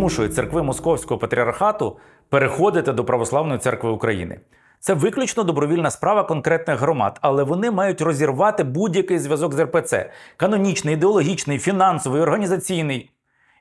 змушує церкви Московського патріархату переходити до Православної церкви України. Це виключно добровільна справа конкретних громад, але вони мають розірвати будь-який зв'язок з РПЦ канонічний, ідеологічний, фінансовий, організаційний.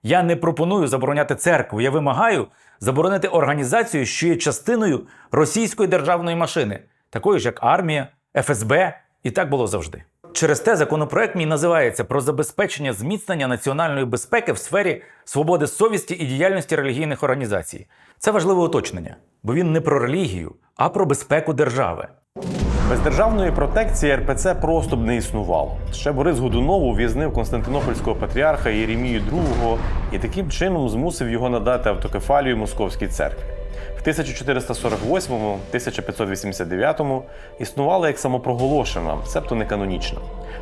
Я не пропоную забороняти церкву. Я вимагаю заборонити організацію, що є частиною російської державної машини, такої ж як армія, ФСБ, і так було завжди. Через те законопроект мій називається про забезпечення зміцнення національної безпеки в сфері свободи совісті і діяльності релігійних організацій. Це важливе уточнення, бо він не про релігію, а про безпеку держави. Без державної протекції РПЦ просто б не існувало. Ще Борис Годунов ув'язнив Константинопольського патріарха Єремію II і таким чином змусив його надати автокефалію Московській церкві. В 1448-1589 існувала як самопроголошена, себто неканонічна.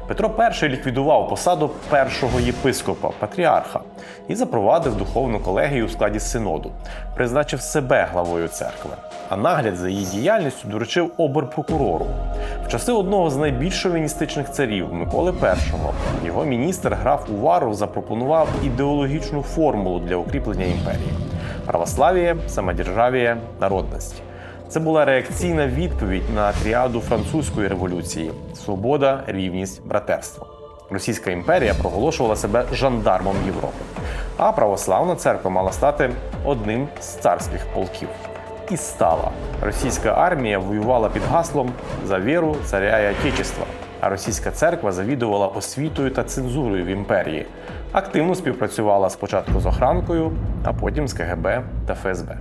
Петро І ліквідував посаду першого єпископа, патріарха, і запровадив духовну колегію у складі синоду, призначив себе главою церкви, а нагляд за її діяльністю доручив оберпрокурору. В часи одного з найбільш шовіністичних царів Миколи І його міністр граф Уваров запропонував ідеологічну формулу для укріплення імперії: православ'я, самодержав'я, народність. Це була реакційна відповідь на тріаду французької революції: свобода, рівність, братерство. Російська імперія проголошувала себе жандармом Європи, а православна церква мала стати одним з царських полків. І стала. Російська армія воювала під гаслом за віру царя і Отечества, а російська церква завідувала освітою та цензурою в імперії. Активно співпрацювала спочатку з охранкою, а потім з КГБ та ФСБ.